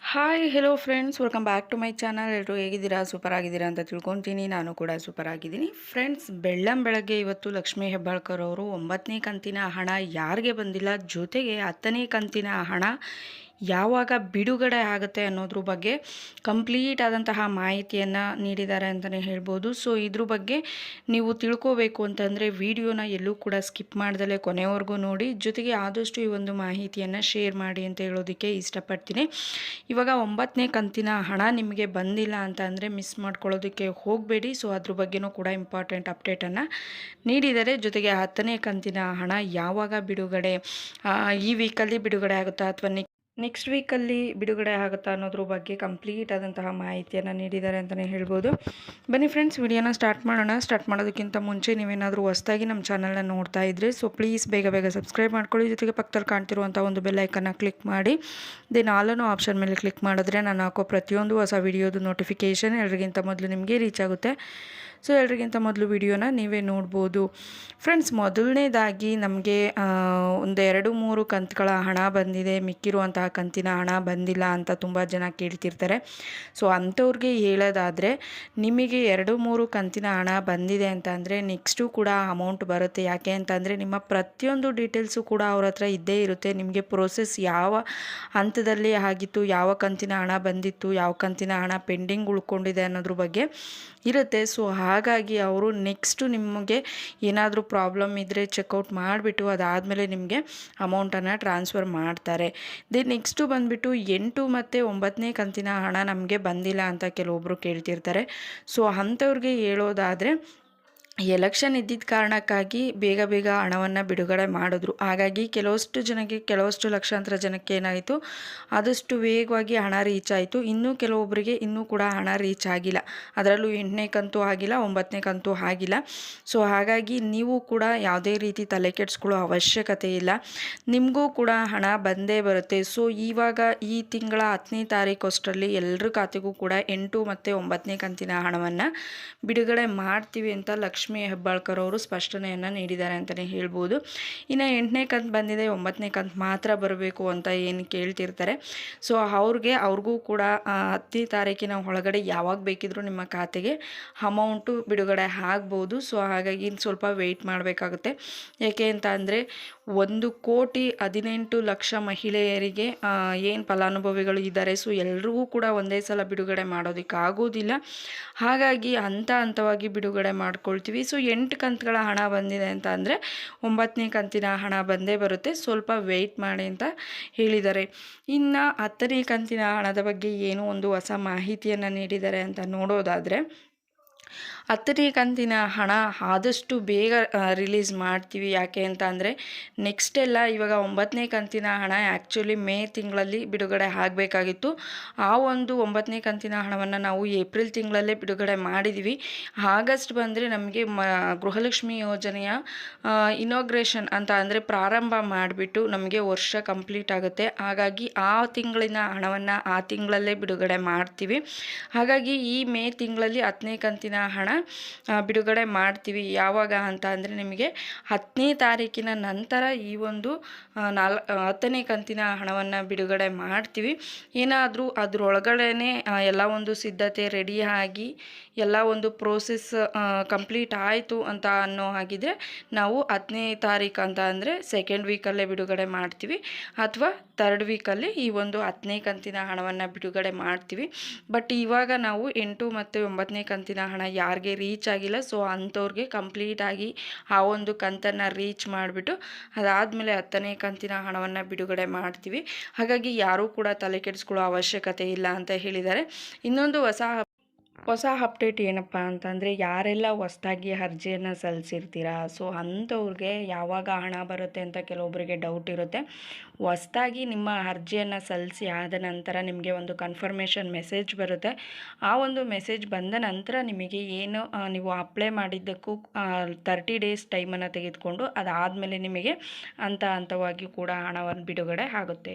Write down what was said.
Hi hello friends welcome back to my channel ಎಲ್ಲರೂ ಹೇಗಿದ್ದೀರಾ? Super ಆಗಿದ್ದೀರಾ ಅಂತ ತಿಳ್ಕೊತೀನಿ. ನಾನು ಕೂಡ ಸೂಪರ್ ಆಗಿದ್ದೀನಿ. ಫ್ರೆಂಡ್ಸ್ ಬೆಳ್ಳಂ ಬೆಳಗ್ಗೆ ಇವತ್ತು ಲಕ್ಷ್ಮೀ ಹೆಬ್ಬಾಳ್ಕರ್ ಅವರು ಒಂಬತ್ತನೇ ಕಂತಿನ ಹಣ ಯಾರಿಗೆ ಬಂದಿಲ್ಲ? ಜೊತೆಗೆ ಹತ್ತನೇ ಕಂತಿನ ಹಣ ಯಾವಾಗ ಬಿಡುಗಡೆ ಆಗುತ್ತೆ ಅನ್ನೋದ್ರ ಬಗ್ಗೆ ಕಂಪ್ಲೀಟ್ ಆದಂತಹ ಮಾಹಿತಿಯನ್ನು ನೀಡಿದ್ದಾರೆ ಅಂತಲೇ ಹೇಳ್ಬೋದು. ಸೊ ಇದ್ರ ಬಗ್ಗೆ ನೀವು ತಿಳ್ಕೋಬೇಕು ಅಂತಂದರೆ ವಿಡಿಯೋನ ಎಲ್ಲೂ ಕೂಡ ಸ್ಕಿಪ್ ಮಾಡ್ದಲೇ ಕೊನೆವರೆಗೂ ನೋಡಿ. ಜೊತೆಗೆ ಆದಷ್ಟು ಈ ಒಂದು ಮಾಹಿತಿಯನ್ನು ಶೇರ್ ಮಾಡಿ ಅಂತ ಹೇಳೋದಕ್ಕೆ ಇಷ್ಟಪಡ್ತೀನಿ. ಇವಾಗ ಒಂಬತ್ತನೇ ಕಂತಿನ ಹಣ ನಿಮಗೆ ಬಂದಿಲ್ಲ ಅಂತ ಅಂದರೆ ಮಿಸ್ ಮಾಡ್ಕೊಳ್ಳೋದಕ್ಕೆ ಹೋಗಬೇಡಿ. ಸೊ ಅದ್ರ ಬಗ್ಗೆನೂ ಕೂಡ ಇಂಪಾರ್ಟೆಂಟ್ ಅಪ್ಡೇಟನ್ನು ನೀಡಿದ್ದಾರೆ. ಜೊತೆಗೆ ಹತ್ತನೇ ಕಂತಿನ ಹಣ ಯಾವಾಗ ಬಿಡುಗಡೆ ಈ ವೀಕಲ್ಲಿ ಬಿಡುಗಡೆ ಆಗುತ್ತಾ ಅಥವಾ ನೆಕ್ಸ್ಟ್ ವೀಕಲ್ಲಿ ಬಿಡುಗಡೆ ಆಗುತ್ತಾ ಅನ್ನೋದ್ರ ಬಗ್ಗೆ ಕಂಪ್ಲೀಟ್ ಆದಂತಹ ಮಾಹಿತಿಯನ್ನು ನೀಡಿದ್ದಾರೆ ಅಂತಲೇ ಹೇಳ್ಬೋದು. ಬನ್ನಿ ಫ್ರೆಂಡ್ಸ್ ವಿಡಿಯೋನ ಸ್ಟಾರ್ಟ್ ಮಾಡೋಣ. ಸ್ಟಾರ್ಟ್ ಮಾಡೋದಕ್ಕಿಂತ ಮುಂಚೆ ನೀವೇನಾದರೂ ಹೊಸದಾಗಿ ನಮ್ಮ ಚಾನಲ್ನ ನೋಡ್ತಾ ಇದ್ದರೆ ಸೊ ಪ್ಲೀಸ್ ಬೇಗ ಬೇಗ ಸಬ್ಸ್ಕ್ರೈಬ್ ಮಾಡ್ಕೊಳ್ಳಿ. ಜೊತೆಗೆ ಪಕ್ಕದಲ್ಲಿ ಕಾಣ್ತಿರುವಂಥ ಒಂದು ಬೆಲ್ಲೈಕನ್ನು ಕ್ಲಿಕ್ ಮಾಡಿ. ದೆನ್ ಆಲನ್ನು ಆಪ್ಷನ್ ಮೇಲೆ ಕ್ಲಿಕ್ ಮಾಡಿದ್ರೆ ನಾನು ಹಾಕೋ ಪ್ರತಿಯೊಂದು ಹೊಸ ವಿಡಿಯೋದು ನೋಟಿಫಿಕೇಷನ್ ಎಲ್ಲರಿಗಿಂತ ಮೊದಲು ನಿಮಗೆ ರೀಚ್ ಆಗುತ್ತೆ. ಸೊ ಎಲ್ರಿಗಿಂತ ಮೊದಲು ವಿಡಿಯೋನ ನೀವೇ ನೋಡ್ಬೋದು. ಫ್ರೆಂಡ್ಸ್ ಮೊದಲನೇದಾಗಿ ನಮಗೆ ಒಂದು ಎರಡು ಮೂರು ಕಂತುಗಳ ಹಣ ಬಂದಿದೆ. ಮಿಕ್ಕಿರುವಂತಹ ಕಂತಿನ ಹಣ ಬಂದಿಲ್ಲ ಅಂತ ತುಂಬ ಜನ ಕೇಳ್ತಿರ್ತಾರೆ. ಸೊ ಅಂಥವ್ರಿಗೆ ಹೇಳೋದಾದರೆ, ನಿಮಗೆ ಎರಡು ಮೂರು ಕಂತಿನ ಹಣ ಬಂದಿದೆ ಅಂತ ಅಂದರೆ ನೆಕ್ಸ್ಟು ಕೂಡ ಅಮೌಂಟ್ ಬರುತ್ತೆ. ಯಾಕೆ ಅಂತಂದರೆ ನಿಮ್ಮ ಪ್ರತಿಯೊಂದು ಡೀಟೇಲ್ಸು ಕೂಡ ಅವ್ರ ಹತ್ರ ಇದ್ದೇ ಇರುತ್ತೆ. ನಿಮಗೆ ಪ್ರೋಸೆಸ್ ಯಾವ ಹಂತದಲ್ಲಿ ಆಗಿತ್ತು, ಯಾವ ಕಂತಿನ ಹಣ ಬಂದಿತ್ತು, ಯಾವ ಕಂತಿನ ಹಣ ಪೆಂಡಿಂಗ್ ಉಳ್ಕೊಂಡಿದೆ ಅನ್ನೋದ್ರ ಬಗ್ಗೆ ಇರುತ್ತೆ. ಸೊ ಹಾಗಾಗಿ ಅವರು ನೆಕ್ಸ್ಟು ನಿಮಗೆ ಏನಾದರೂ ಪ್ರಾಬ್ಲಮ್ ಇದ್ದರೆ ಚೆಕ್ಔಟ್ ಮಾಡಿಬಿಟ್ಟು ಅದಾದಮೇಲೆ ನಿಮಗೆ ಅಮೌಂಟನ್ನು ಟ್ರಾನ್ಸ್ಫರ್ ಮಾಡ್ತಾರೆ. ದೆ ನೆಕ್ಸ್ಟು ಬಂದುಬಿಟ್ಟು ಎಂಟು ಮತ್ತು ಒಂಬತ್ತನೇ ಕಂತಿನ ಹಣ ನಮಗೆ ಬಂದಿಲ್ಲ ಅಂತ ಕೆಲವೊಬ್ಬರು ಕೇಳ್ತಿರ್ತಾರೆ. ಸೊ ಅಂಥವ್ರಿಗೆ ಹೇಳೋದಾದರೆ ಎಲೆಕ್ಷನ್ ಇದ್ದಿದ್ದ ಕಾರಣಕ್ಕಾಗಿ ಬೇಗ ಬೇಗ ಹಣವನ್ನು ಬಿಡುಗಡೆ ಮಾಡಿದ್ರು. ಹಾಗಾಗಿ ಕೆಲವಷ್ಟು ಜನಕ್ಕೆ ಕೆಲವಷ್ಟು ಲಕ್ಷಾಂತರ ಜನಕ್ಕೆ ಏನಾಯಿತು? ಆದಷ್ಟು ವೇಗವಾಗಿ ಹಣ ರೀಚ್ ಆಯಿತು. ಇನ್ನೂ ಕೆಲವೊಬ್ಬರಿಗೆ ಇನ್ನೂ ಕೂಡ ಹಣ ರೀಚ್ ಆಗಿಲ್ಲ. ಅದರಲ್ಲೂ ಎಂಟನೇ ಕಂತು ಆಗಿಲ್ಲ, ಒಂಬತ್ತನೇ ಕಂತು ಆಗಿಲ್ಲ. ಸೊ ಹಾಗಾಗಿ ನೀವು ಕೂಡ ಯಾವುದೇ ರೀತಿ ತಲೆ ಕೆಡಿಸ್ಕೊಳ್ಳೋ ಅವಶ್ಯಕತೆ ಇಲ್ಲ. ನಿಮಗೂ ಕೂಡ ಹಣ ಬಂದೇ ಬರುತ್ತೆ. ಸೊ ಇವಾಗ ಈ ತಿಂಗಳ ಹತ್ತನೇ ತಾರೀಕು ಅಷ್ಟರಲ್ಲಿ ಎಲ್ಲರ ಖಾತೆಗೂ ಕೂಡ ಎಂಟು ಮತ್ತು ಒಂಬತ್ತನೇ ಕಂತಿನ ಹಣವನ್ನು ಬಿಡುಗಡೆ ಮಾಡ್ತೀವಿ ಅಂತ ಲಕ್ಷ್ಮಿ ಲಕ್ಷ್ಮಿ ಹೆಬ್ಬಾಳ್ಕರ್ ಅವರು ಸ್ಪಷ್ಟನೆಯನ್ನು ನೀಡಿದ್ದಾರೆ ಅಂತಲೇ ಹೇಳ್ಬೋದು. ಇನ್ನು ಎಂಟನೇ ಕಂತು ಬಂದಿದೆ, ಒಂಬತ್ತನೇ ಕಂತು ಮಾತ್ರ ಬರಬೇಕು ಅಂತ ಏನು ಕೇಳ್ತಿರ್ತಾರೆ. ಸೊ ಅವ್ರಿಗೆ, ಅವ್ರಿಗೂ ಕೂಡ ಹತ್ತನೇ ತಾರೀಕಿನ ಒಳಗಡೆ ಯಾವಾಗ ಬೇಕಿದ್ರೂ ನಿಮ್ಮ ಖಾತೆಗೆ ಅಮೌಂಟು ಬಿಡುಗಡೆ ಆಗ್ಬೋದು. ಸೊ ಹಾಗಾಗಿ ಇನ್ನು ಸ್ವಲ್ಪ ವೆಯ್ಟ್ ಮಾಡಬೇಕಾಗುತ್ತೆ. ಯಾಕೆ ಅಂತ ಅಂದರೆ, ಒಂದು ಕೋಟಿ ಹದಿನೆಂಟು ಲಕ್ಷ ಮಹಿಳೆಯರಿಗೆ ಏನು ಫಲಾನುಭವಿಗಳು ಇದ್ದಾರೆ ಸೊ ಎಲ್ರಿಗೂ ಕೂಡ ಒಂದೇ ಸಲ ಬಿಡುಗಡೆ ಮಾಡೋದಕ್ಕೆ ಆಗೋದಿಲ್ಲ ಹಾಗಾಗಿ, ಹಂತ ಹಂತವಾಗಿ ಬಿಡುಗಡೆ ಮಾಡ್ಕೊಳ್ತೀವಿ. ಸೊ ಎಂಟು ಕಂತುಗಳ ಹಣ ಬಂದಿದೆ ಅಂತ ಅಂದರೆ ಒಂಬತ್ತನೇ ಕಂತಿನ ಹಣ ಬಂದೇ ಬರುತ್ತೆ. ಸ್ವಲ್ಪ ವೆಯ್ಟ್ ಮಾಡಿ ಅಂತ ಹೇಳಿದ್ದಾರೆ. ಇನ್ನು ಹತ್ತನೇ ಕಂತಿನ ಹಣದ ಬಗ್ಗೆ ಏನೋ ಒಂದು ಹೊಸ ಮಾಹಿತಿಯನ್ನು ನೀಡಿದ್ದಾರೆ ಅಂತ ನೋಡೋದಾದರೆ ಹತ್ತನೇ ಕಂತಿನ ಹಣ ಆದಷ್ಟು ಬೇಗ ರಿಲೀಸ್ ಮಾಡ್ತೀವಿ. ಯಾಕೆ ಅಂತ ಅಂದರೆ ನೆಕ್ಸ್ಟ್ ಎಲ್ಲ ಇವಾಗ ಒಂಬತ್ತನೇ ಕಂತಿನ ಹಣ ಆ್ಯಕ್ಚುಲಿ ಮೇ ತಿಂಗಳಲ್ಲಿ ಬಿಡುಗಡೆ ಆಗಬೇಕಾಗಿತ್ತು. ಆ ಒಂದು ಒಂಬತ್ತನೇ ಕಂತಿನ ಹಣವನ್ನು ನಾವು ಏಪ್ರಿಲ್ ತಿಂಗಳಲ್ಲೇ ಬಿಡುಗಡೆ ಮಾಡಿದ್ದೀವಿ ಆಗಸ್ಟ್ ಬಂದರೆ ನಮಗೆ ಮ, ಗೃಹಲಕ್ಷ್ಮಿ ಯೋಜನೆಯ ಇನೋಗ್ರೇಷನ್ ಅಂತ ಅಂದರೆ ಪ್ರಾರಂಭ ಮಾಡಿಬಿಟ್ಟು ನಮಗೆ ವರ್ಷ ಕಂಪ್ಲೀಟ್ ಆಗುತ್ತೆ. ಹಾಗಾಗಿ ಆ ತಿಂಗಳಿನ ಹಣವನ್ನು ಆ ತಿಂಗಳಲ್ಲೇ ಬಿಡುಗಡೆ ಮಾಡ್ತೀವಿ. ಹಾಗಾಗಿ ಈ ಮೇ ತಿಂಗಳಲ್ಲಿ ಹತ್ತನೇ ಕಂತಿನ ಹಣ ಬಿಡುಗಡೆ ಮಾಡ್ತೀವಿ ಯಾವಾಗ ಅಂತ ಅಂದರೆ ನಿಮಗೆ ಹತ್ತನೇ ತಾರೀಕಿನ ನಂತರ ಈ ಒಂದು ನಾಲ್ ಹತ್ತನೇ ಕಂತಿನ ಹಣವನ್ನು ಬಿಡುಗಡೆ ಮಾಡ್ತೀವಿ. ಏನಾದರೂ ಅದರೊಳಗಡೆ ಎಲ್ಲ ಒಂದು ಸಿದ್ಧತೆ ರೆಡಿಯಾಗಿ ಎಲ್ಲ ಒಂದು ಪ್ರೋಸೆಸ್ ಕಂಪ್ಲೀಟ್ ಆಯಿತು ಅಂತ ಅನ್ನೋ ಹಾಗಿದ್ರೆ ನಾವು ಹತ್ತನೇ ತಾರೀಕು ಅಂತ ಅಂದರೆ ಸೆಕೆಂಡ್ ವೀಕಲ್ಲೇ ಬಿಡುಗಡೆ ಮಾಡ್ತೀವಿ. ಅಥವಾ ತರ್ಡ್ ವೀಕಲ್ಲಿ ಈ ಒಂದು ಹತ್ತನೇ ಕಂತಿನ ಹಣವನ್ನು ಬಿಡುಗಡೆ ಮಾಡ್ತೀವಿ. ಬಟ್ ಇವಾಗ ನಾವು ಎಂಟು ಮತ್ತು ಒಂಬತ್ತನೇ ಕಂತಿನ ಹಣ ಯಾರಿಗೆ ರೀಚ್ ಆಗಿಲ್ಲ ಸೊ ಅಂಥವ್ರಿಗೆ ಕಂಪ್ಲೀಟಾಗಿ ಆ ಒಂದು ಕಂತನ್ನು ರೀಚ್ ಮಾಡಿಬಿಟ್ಟು ಅದಾದಮೇಲೆ ಹತ್ತನೇ ಕಂತಿನ ಹಣವನ್ನು ಬಿಡುಗಡೆ ಮಾಡ್ತೀವಿ. ಹಾಗಾಗಿ ಯಾರೂ ಕೂಡ ತಲೆ ಕೆಡಿಸ್ಕೊಳ್ಳೋ ಅವಶ್ಯಕತೆ ಇಲ್ಲ ಅಂತ ಹೇಳಿದ್ದಾರೆ. ಇನ್ನೊಂದು ಹೊಸ ಹೊಸ ಅಪ್ಡೇಟ್ ಏನಪ್ಪ ಅಂತಂದರೆ, ಯಾರೆಲ್ಲ ಹೊಸ್ದಾಗಿ ಅರ್ಜಿಯನ್ನು ಸಲ್ಲಿಸಿರ್ತೀರಾ? ಸೊ, ಅಂಥವ್ರಿಗೆ ಯಾವಾಗ ಹಣ ಬರುತ್ತೆ ಅಂತ ಕೆಲವೊಬ್ಬರಿಗೆ ಡೌಟ್ ಇರುತ್ತೆ. ಹೊಸ್ದಾಗಿ ನಿಮ್ಮ ಅರ್ಜಿಯನ್ನು ಸಲ್ಲಿಸಿ ಆದ ನಂತರ ನಿಮಗೆ ಒಂದು ಕನ್ಫರ್ಮೇಷನ್ ಮೆಸೇಜ್ ಬರುತ್ತೆ. ಆ ಒಂದು ಮೆಸೇಜ್ ಬಂದ ನಂತರ ನಿಮಗೆ ಏನು ನೀವು ಅಪ್ಲೈ ಮಾಡಿದ್ದಕ್ಕೂ ತರ್ಟಿ ಡೇಸ್ ಟೈಮನ್ನು ತೆಗೆದುಕೊಂಡು ಅದಾದಮೇಲೆ ನಿಮಗೆ ಹಂತ ಹಂತವಾಗಿ ಕೂಡ ಹಣವನ್ನು ಬಿಡುಗಡೆ ಆಗುತ್ತೆ.